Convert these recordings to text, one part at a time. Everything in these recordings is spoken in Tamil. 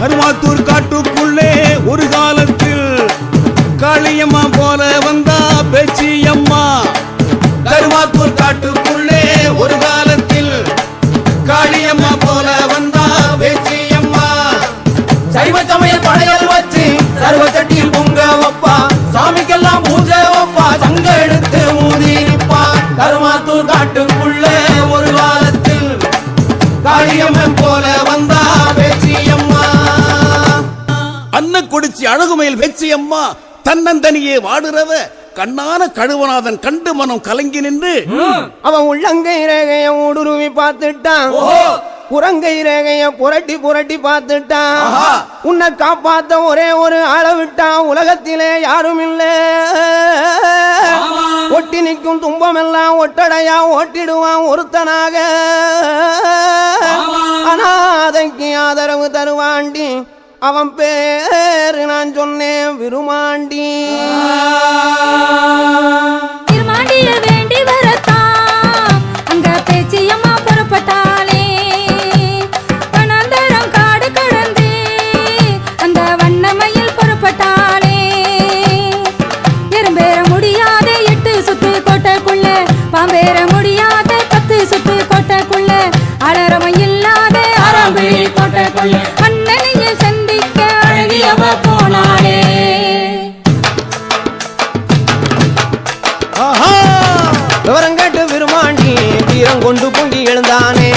கருமாத்தூர் காட்டுக்குள்ளே ஒரு காலத்தில் காளியம்மா போல வந்தா பேச்சியம்மா. கருமாத்தூர் காட்டுக்குள்ளே ஒரு காலத்தில் காளியம்மா போல வந்தா பேச்சியம்மா. சைவ சமயல் படையல் வச்சு சர்வ சட்டியில் பொங்க வப்பா. சாமிக்கெல்லாம் பூஜை வப்பா. சங்க எடுத்து ஊதி நிப்பா. கருமாத்தூர் காட்டுக்குள்ள ஒரு காலத்தில் காளியம்மா அன்ன கொடிச்சி அழகுமயில் பேச்சியம்மா தன்னந்தனியே வாடுறவ கண்ணான கழுவநாதன் கண்டு மனம் கலங்கி நின்று. அவன் உள்ளங்கை ரேகைய ஊடுருவி பார்த்துட்டான். புறங்கை ரேகைய புரட்டி புரட்டி பார்த்துட்டான். உன்னை காப்பாத்த ஒரே ஒரு ஆளை விட்டான் உலகத்திலே யாரும் இல்ல ஒட்டி நிற்கும் துன்பமெல்லாம் ஒட்டடையா ஓட்டிடுவான் ஒருத்தனாக. அனாதைக்கு ஆதரவு தருவாண்டி அவன் பேரு நான் சொன்னேன் விருமாண்டி. திருமாண்டிய வேண்டி வரத்தான். அங்க பேச்சியம்மா புறப்பட்டாளே. வனாந்தரம் காடு கடந்து. அந்த வண்ணமையில் புறப்பட்டாளே. எறும்பேற முடியாத எட்டு சுத்து கோட்டைக்குள்ள. பாம்பேற முடியாத பத்து சுத்து கோட்டைக்குள்ள. அலறவன் இல்லாத ஆறாம்பிழி கோட்டைக்குள்ள. அழகியவ விவரம் கேட்டு விருமாண்டி வீரம் கொண்டு பொங்கி எழுந்தானே.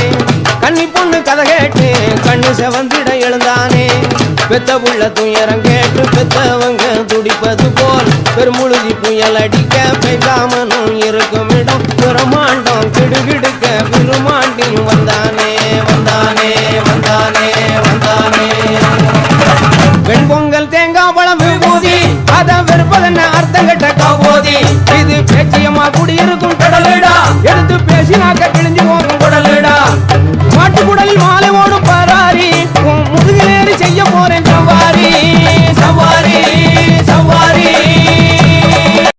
கன்னி பொண்ணு கதை கேட்டு கண்ணு செவந்திட எழுந்தானே. பெத்த புள்ள துயரம் கேட்டு பெத்தவங்க துடிப்பது போல் பெருமுழுதி புயல் அடிக்க பெய்தாமனும் இருக்கும் இடம் பிரமாண்டம் கிடுகிடுக்க விருமாண்டி